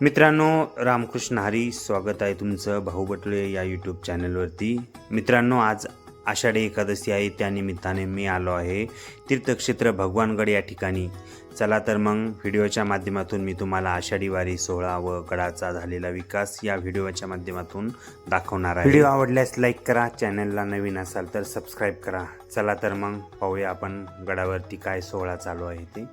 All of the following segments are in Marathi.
मित्रांनो रामकृष्ण हरी स्वागत आहे तुमचं भाऊ बटुळे या यूट्यूब चॅनलवरती मित्रांनो आज आषाढी एकादशी आहे त्यानिमित्ताने मी आलो आहे तीर्थक्षेत्र भगवानगड या ठिकाणी. चला तर मग व्हिडिओच्या माध्यमातून मी तुम्हाला आषाढी वारी सोहळा व गडाचा झालेला विकास या व्हिडिओच्या माध्यमातून दाखवणार आहे. व्हिडिओ आवडल्यास लाईक करा चॅनलला नवीन असाल तर सबस्क्राईब करा. चला तर मग पाहूया आपण गडावरती काय सोहळा चालू आहे ते.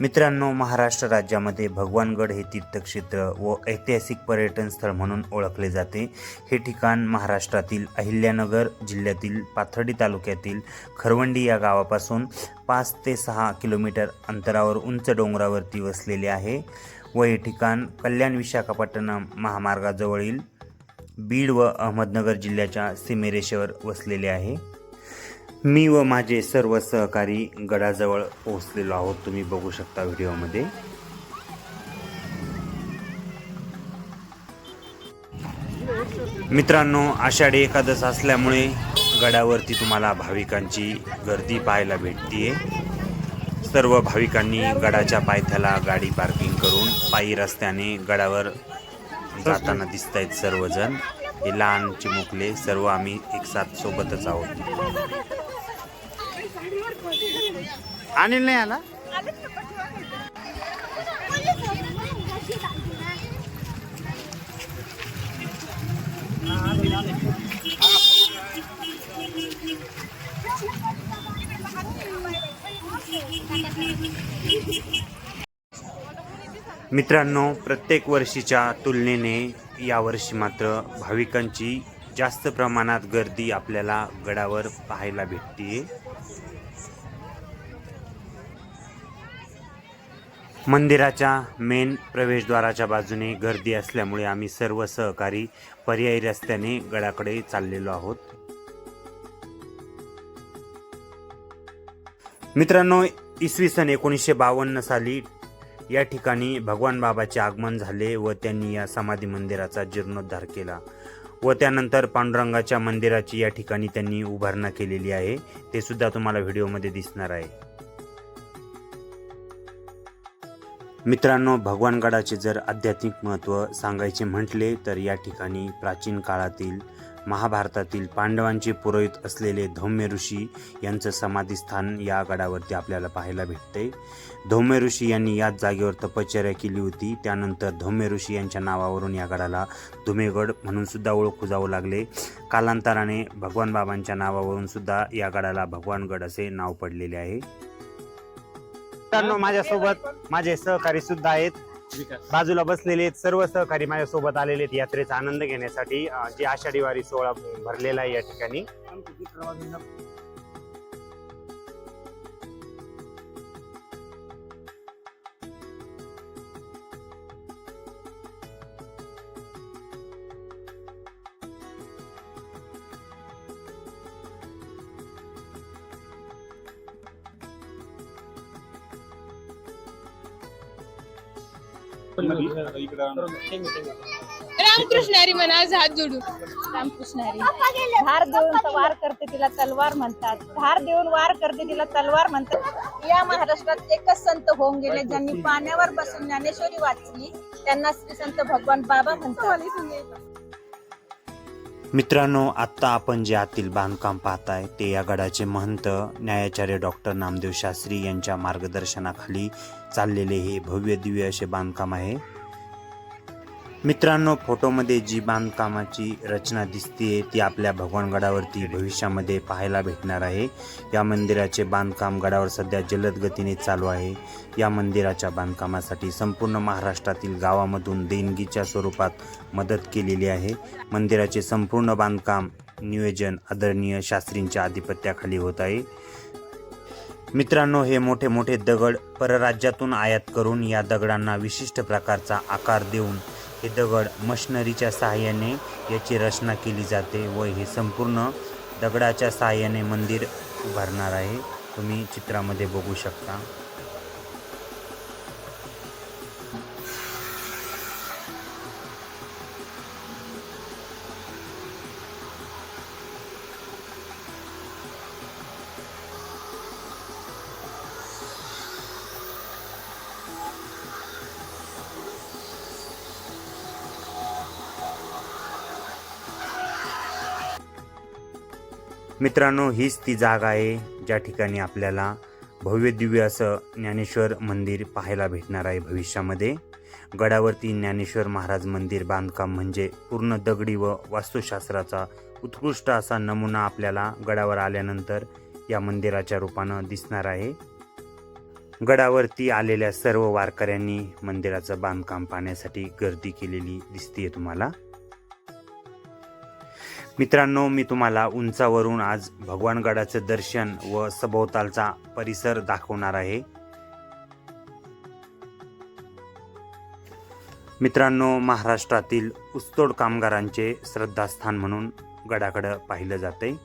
मित्रांनो महाराष्ट्र राज्यामध्ये भगवानगड हे तीर्थक्षेत्र व ऐतिहासिक पर्यटन स्थळ म्हणून ओळखले जाते. हे ठिकाण महाराष्ट्रातील अहिल्यानगर जिल्ह्यातील पाथर्डी तालुक्यातील खरवंडी या गावापासून पाच ते सहा किलोमीटर अंतरावर उंच डोंगरावरती वसलेले आहे व हे ठिकाण कल्याण विशाखापट्टणम महामार्गाजवळील बीड व अहमदनगर जिल्ह्याच्या सीमेरेषेवर वसलेले आहे. मी व माझे सर्व सहकारी गडाजवळ पोहोचलेलो आहोत. तुम्ही बघू शकता व्हिडिओमध्ये. मित्रांनो आषाढी एकादश असल्यामुळे गडावरती तुम्हाला भाविकांची गर्दी पाहायला भेटतीये. सर्व भाविकांनी गडाच्या पायथ्याला गाडी पार्किंग करून पायी रस्त्याने गडावर जाताना दिसत आहेत सर्वजण. हे लहान चिमुकले सर्व आम्ही एक साथ सोबतच आहोत. अनिल नाही आला? मित्रांनो प्रत्येक वर्षीच्या तुलनेने यावर्षी मात्र भाविकांची जास्त प्रमाणात गर्दी आपल्याला गडावर पाहायला भेटते मंदिराच्या मेन प्रवेशद्वाराच्या बाजूने गर्दी असल्यामुळे आम्ही सर्व सहकारी पर्यायी रस्त्याने गडाकडे चाललेलो आहोत. मित्रांनो इसवी सन एकोणीसशे बावन्न साली या ठिकाणी भगवान बाबाचे आगमन झाले व त्यांनी या समाधी मंदिराचा जीर्णोद्धार केला व त्यानंतर पांडुरंगाच्या मंदिराची या ठिकाणी त्यांनी उभारणा केलेली आहे. ते सुद्धा तुम्हाला व्हिडिओमध्ये दिसणार आहे. मित्रांनो भगवानगडाचे जर आध्यात्मिक महत्त्व सांगायचे म्हटले तर या ठिकाणी प्राचीन काळातील महाभारतातील पांडवांचे पुरोहित असलेले धौम्य ऋषी यांचं समाधीस्थान या गडावरती आपल्याला पाहायला भेटते धौम्य ऋषी यांनी याच जागेवर तपश्चर्या केली होती. त्यानंतर धौम्य ऋषी यांच्या नावावरून या गडाला धुमेगड म्हणून सुद्धा ओळखू जावं लागले. कालांतराने भगवान बाबांच्या नावावरून सुद्धा या गडाला भगवानगड असे नाव पडलेले आहे. मित्रांनो माझ्यासोबत माझे सहकारी सुद्धा आहेत. बाजूला बसलेले आहेत सर्व सहकारी माझ्यासोबत आलेले आहेत यात्रेचा आनंद घेण्यासाठी जे आषाढी वारी सोहळा भरलेला आहे या ठिकाणी. रामकृष्ण हरी म्हणा आज हात जोडू. रामकृष्ण हरी. धार देऊन वार करते तिला तलवार म्हणतात. धार देऊन वार करते तिला तलवार म्हणतात. या महाराष्ट्रात एकच संत होऊन गेले ज्यांनी पाण्यावर बसून ज्ञानेश्वरी वाचली. त्यांना श्री संत भगवान बाबा म्हणतात. मित्रांनो आत्ता आपण जे आतील बांधकाम पाहताय ते या गडाचे महंत न्यायाचार्य डॉक्टर नामदेव शास्त्री यांच्या मार्गदर्शनाखाली चाललेले हे भव्य दिव्य असे बांधकाम आहे. मित्रांनो फोटोमध्ये जी बांधकामाची रचना दिसते ती आपल्या भगवानगडावरती भविष्यामध्ये पाहायला भेटणार आहे. या मंदिराचे बांधकाम गडावर सध्या जलद गतीने चालू आहे. या मंदिराच्या बांधकामासाठी संपूर्ण महाराष्ट्रातील गावामधून देणगीच्या स्वरूपात मदत केलेली आहे. मंदिराचे संपूर्ण बांधकाम नियोजन आदरणीय शास्त्रींच्या आधिपत्याखाली होत आहे. मित्रांनो हे मोठे मोठे दगड परराज्यातून आयात करून या दगडांना विशिष्ट प्रकारचा आकार देऊन हे दगड मशनरीच्या सहाय्याने याची रचना केली जाते व हे संपूर्ण दगडाच्या सहाय्याने मंदिर उभारणार आहे. तुम्ही चित्रामध्ये बघू शकता. मित्रांनो हीच ती जागा आहे ज्या ठिकाणी आपल्याला भव्य दिव्य असं ज्ञानेश्वर मंदिर पाहायला भेटणार आहे भविष्यामध्ये. गडावरती ज्ञानेश्वर महाराज मंदिर बांधकाम म्हणजे पूर्ण दगडी व वास्तुशास्त्राचा उत्कृष्ट असा नमुना आपल्याला गडावर आल्यानंतर या मंदिराच्या रूपानं दिसणार आहे. गडावरती आलेल्या सर्व वारकऱ्यांनी मंदिराचं बांधकाम पाहण्यासाठी गर्दी केलेली दिसतीये तुम्हाला. मित्रांनो मी तुम्हाला उंचावरून आज भगवानगडाचं दर्शन व सभोवतालचा परिसर दाखवणार आहे. मित्रांनो महाराष्ट्रातील उस्तोड कामगारांचे श्रद्धास्थान म्हणून गडाकडं पाहिलं जाते.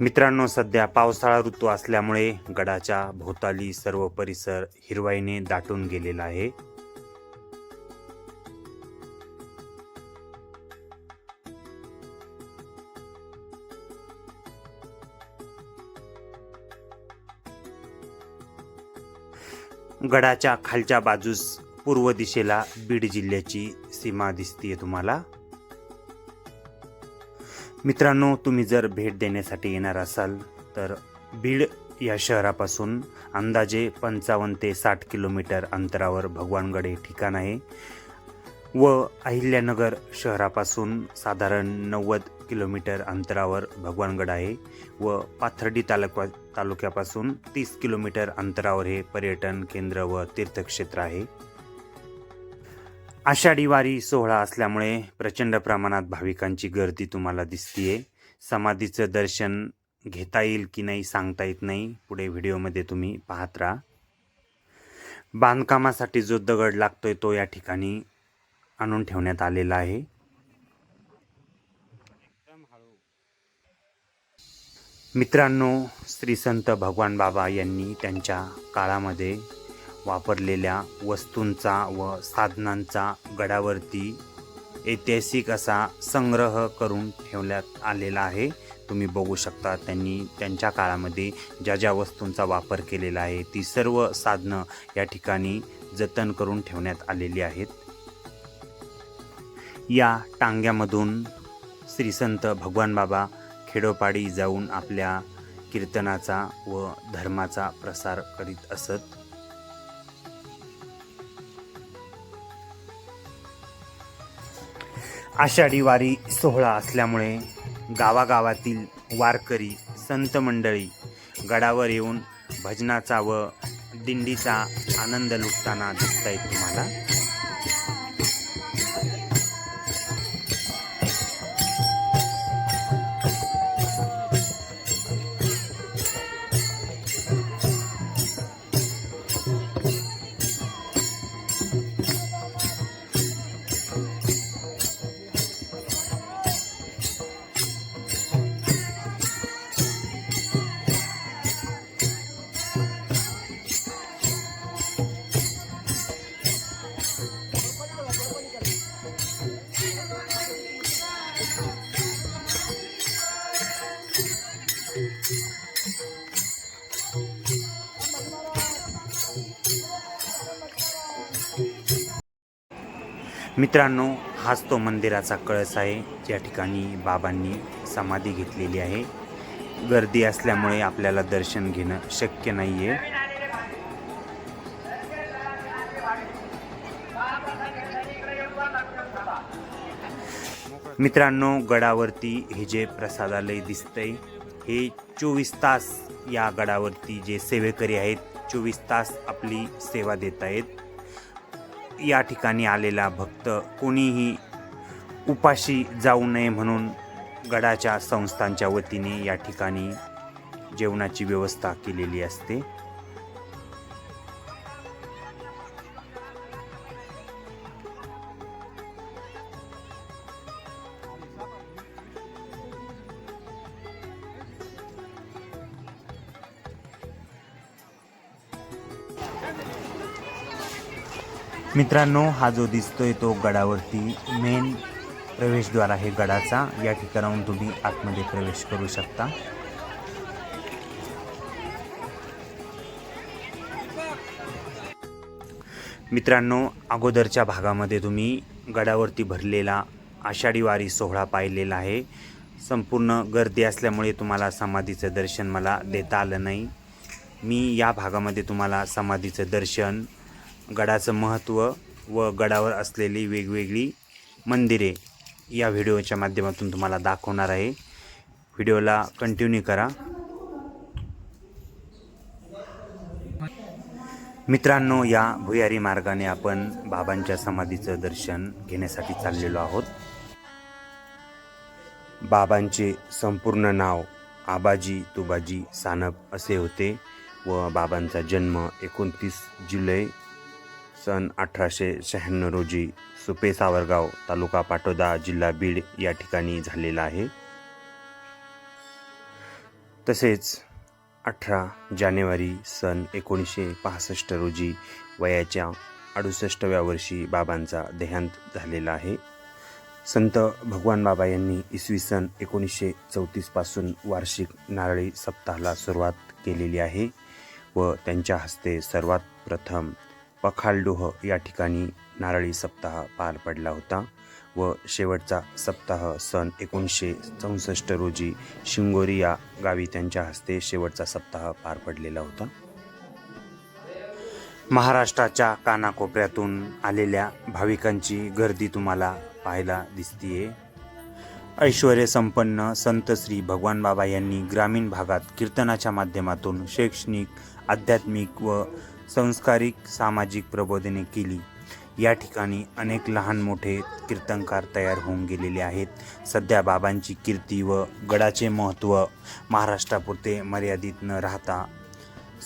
मित्रांनो सध्या पावसाळा ऋतू असल्यामुळे गडाच्या भोवताली सर्व परिसर हिरवाईने दाटून गेलेला आहे. गडाच्या खालच्या बाजूस पूर्व दिशेला बीड जिल्ह्याची सीमा दिसतीये तुम्हाला. मित्रांनो तुम्ही जर भेट देण्यासाठी येणार असाल तर बीड या शहरापासून अंदाजे पंचावन्न ते साठ किलोमीटर अंतरावर भगवानगड हे ठिकाण आहे. व अहिल्यानगर शहरापासून साधारण नव्वद किलोमीटर अंतरावर भगवानगड आहे व पाथर्डी तालुका तालुक्यापासून तीस किलोमीटर अंतरावर हे पर्यटन केंद्र व तीर्थक्षेत्र आहे. आषाढी वारी सोहळा असल्यामुळे प्रचंड प्रमाणात भाविकांची गर्दी तुम्हाला दिसतीये. समाधीचं दर्शन घेता येईल की नाही सांगता येत नाही. पुढे व्हिडिओमध्ये तुम्ही पाहत राहा. बांधकामासाठी जो दगड लागतोय तो या ठिकाणी आणून ठेवण्यात आलेला आहे. मित्रांनो श्री संत भगवान बाबा यांनी त्यांच्या काळामध्ये वापरलेल्या वस्तूंचा व साधनांचा गडावरती ऐतिहासिक असा संग्रह करून ठेवण्यात आलेला आहे. तुम्ही बघू शकता त्यांनी त्यांच्या काळामध्ये ज्या ज्या वस्तूंचा वापर केलेला आहे ती सर्व साधनं या ठिकाणी जतन करून ठेवण्यात आलेली आहेत. या टांग्यामधून श्री संत भगवान बाबा खेडोपाडी जाऊन आपल्या कीर्तनाचा व धर्माचा प्रसार करीत असत. आषाढी वारी सोहळा असल्यामुळे गावागावातील वारकरी संत मंडळी गडावर येऊन भजनाचा व दिंडीचा आनंद लुटताना दिसत आहेत तुम्हाला. मित्रांनो हाच तो मंदिराचा कळस आहे. ज्या ठिकाणी बाबांनी समाधी घेतलेली आहे. गर्दी असल्यामुळे आपल्याला दर्शन घेणं शक्य नाही आहे मित्रांनो गडावरती हे जे प्रसादालय दिसतंय हे चोवीस तास या गडावरती जे सेवेकरी आहेत चोवीस तास आपली सेवा देत आहेत. या ठिकाणी आलेला भक्त कोणीही उपाशी जाऊ नये म्हणून गडाच्या संस्थांच्या वतीने या ठिकाणी जेवणाची व्यवस्था केलेली असते. मित्रांनो हा जो दिसतोय तो गडावरती मेन प्रवेशद्वार आहे गडाचा. या ठिकाणाहून तुम्ही आतमध्ये प्रवेश करू शकता. मित्रांनो अगोदरच्या भागामध्ये तुम्ही गडावरती भरलेला आषाढी वारी सोहळा पाहिलेला आहे. संपूर्ण गर्दी असल्यामुळे तुम्हाला समाधीचं दर्शन मला देता आलं नाही. मी या भागामध्ये तुम्हाला समाधीचं दर्शन गडाचं महत्त्व व गडावर असलेली वेगवेगळी मंदिरे या व्हिडिओच्या माध्यमातून तुम्हाला दाखवणार आहे. व्हिडिओला कंटिन्यू करा. मित्रांनो या भुयारी मार्गाने आपण बाबांच्या समाधीचं दर्शन घेण्यासाठी चाललेलो आहोत. बाबांचे संपूर्ण नाव आबाजी तुबाजी सानप असे होते व बाबांचा जन्म एकोणतीस जुलै सन अठराशे शहाण्णव रोजी सुपे सावरगाव तालुका पाटोदा जिल्हा बीड या ठिकाणी झालेला आहे. तसेच अठरा जानेवारी सन एकोणीसशे पासष्ट रोजी वयाच्या अडुसष्टव्या वर्षी बाबांचा देहांत झालेला आहे. संत भगवान बाबा यांनी इसवी सन एकोणीसशे चौतीसपासून वार्षिक नारळी सप्ताहाला सुरुवात केलेली आहे व त्यांच्या हस्ते सर्वात प्रथम पखालडोह या ठिकाणी नारळी सप्ताह पार पडला होता व शेवटचा सप्ताह सन एकोणीसशे चौसष्ट रोजी शिंगोरी या गावी त्यांच्या हस्ते शेवटचा सप्ताह पार पडलेला होता. महाराष्ट्राच्या कानाकोपऱ्यातून आलेल्या भाविकांची गर्दी तुम्हाला पाहायला दिसतीये. ऐश्वर संपन्न संत श्री भगवान बाबा यांनी ग्रामीण भागात कीर्तनाच्या माध्यमातून शैक्षणिक आध्यात्मिक व संस्कारिक सामाजिक प्रबोधने केली. या ठिकाणी अनेक लहान मोठे कीर्तनकार तयार होऊन गेलेले आहेत. सध्या बाबांची कीर्ती व गडाचे महत्त्व महाराष्ट्रापुरते मर्यादित न राहता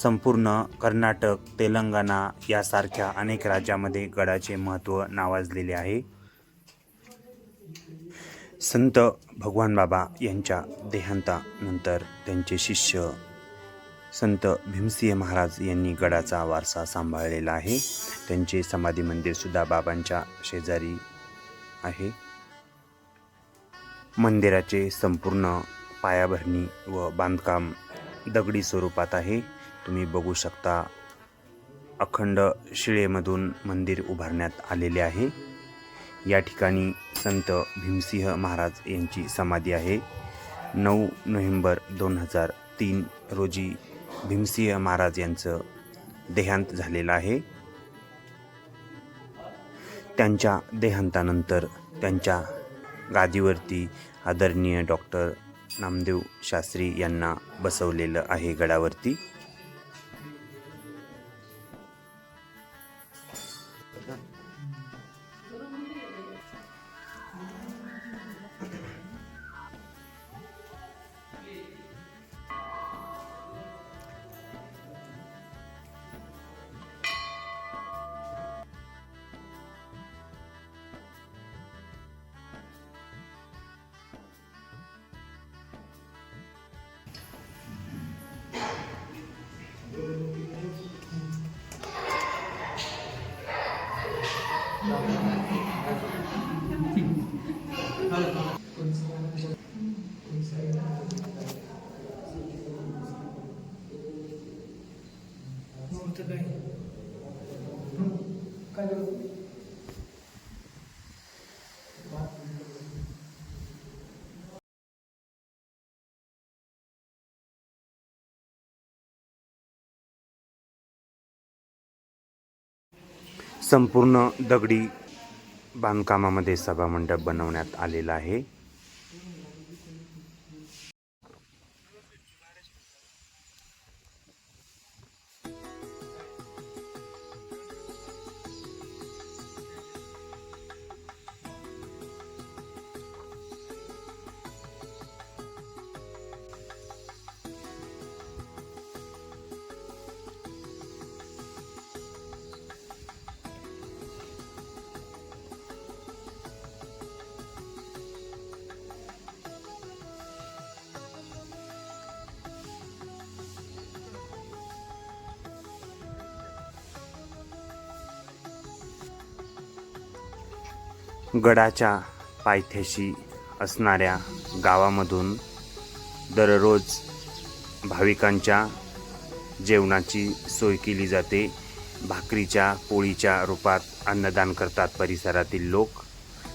संपूर्ण कर्नाटक तेलंगणा यासारख्या अनेक राज्यामध्ये गडाचे महत्त्व नावाजलेले आहे. संत भगवान बाबा यांच्या देहांतानंतर त्यांचे शिष्य संत भीमसिंह महाराज यांनी गडाचा वारसा सांभाळलेला आहे. त्यांचे समाधी मंदिरसुद्धा बाबांच्या शेजारी आहे. मंदिराचे संपूर्ण पायाभरणी व बांधकाम दगडी स्वरूपात आहे. तुम्ही बघू शकता अखंड शिळेमधून मंदिर उभारण्यात आलेले आहे. या ठिकाणी संत भीमसिंह महाराज यांची समाधी आहे. नऊ नोव्हेंबर दोन हजार तीन रोजी भीमसिंह महाराज यांचं देहांत झालेलं आहे. त्यांच्या देहांतानंतर त्यांच्या गादीवरती आदरणीय डॉक्टर नामदेव शास्त्री यांना बसवलेलं आहे गडावरती. संपूर्ण दगडी बांधकामामध्ये सभामंडप बनवण्यात आलेला आहे. गडाच्या पायथ्याशी असणाऱ्या गावामधून दररोज भाविकांच्या जेवणाची सोय केली जाते. भाकरीच्या पोळीच्या रूपात अन्नदान करतात परिसरातील लोक.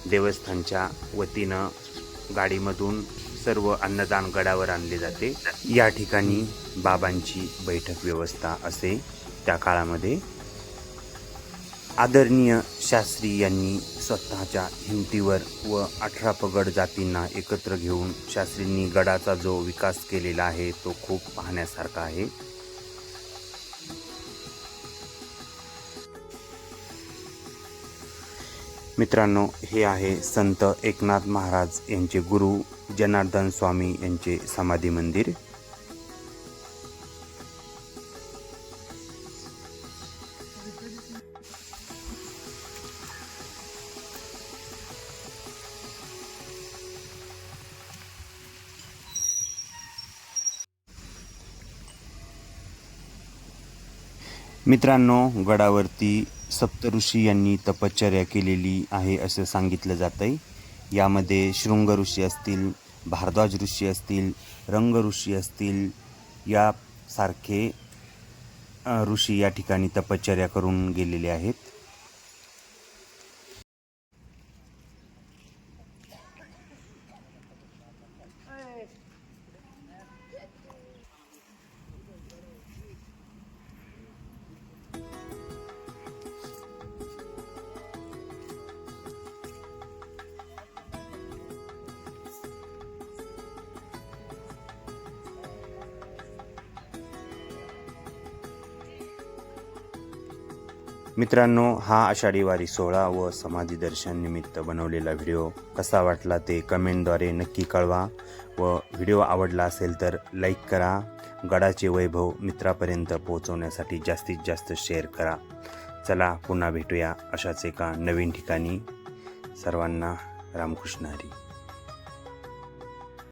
देवस्थानच्या वतीनं गाडीमधून सर्व अन्नदान गडावर आणले जाते. या ठिकाणी बाबांची बैठक व्यवस्था असे त्या काळामध्ये आदरणीय शास्त्री यांनी स्वतःच्या हिमतीवर व अठरा पगड जातींना एकत्र घेऊन शास्त्रींनी गडाचा जो विकास केलेला आहे तो खूप पाहण्यासारखा आहे. मित्रांनो हे आहे संत एकनाथ महाराज यांचे गुरु जनार्दन स्वामी यांचे समाधी मंदिर. मित्रांनो गडावरती सप्तऋषी यांनी तपश्चर्या केलेली आहे असं सांगितलं जातं आहे यामध्ये शृंग ऋषी असतील भारद्वाज ऋषी असतील रंग ऋषी असतील यासारखे ऋषी या ठिकाणी तपश्चर्या करून गेलेले आहेत. मित्रांनो हा आषाढी वारी सोहळा व समाधी दर्शन निमित्त बनवलेला व्हिडिओ. कसा वाटला ते कमेंटद्वारे नक्की कळवा व व्हिडिओ आवडला असेल तर लाईक करा. गडाचे वैभव मित्रापर्यंत पोहोचवण्यासाठी जास्तीत जास्त शेअर करा. चला पुन्हा भेटूया अशाच एका नवीन ठिकाणी. सर्वांना रामकृष्ण हरी.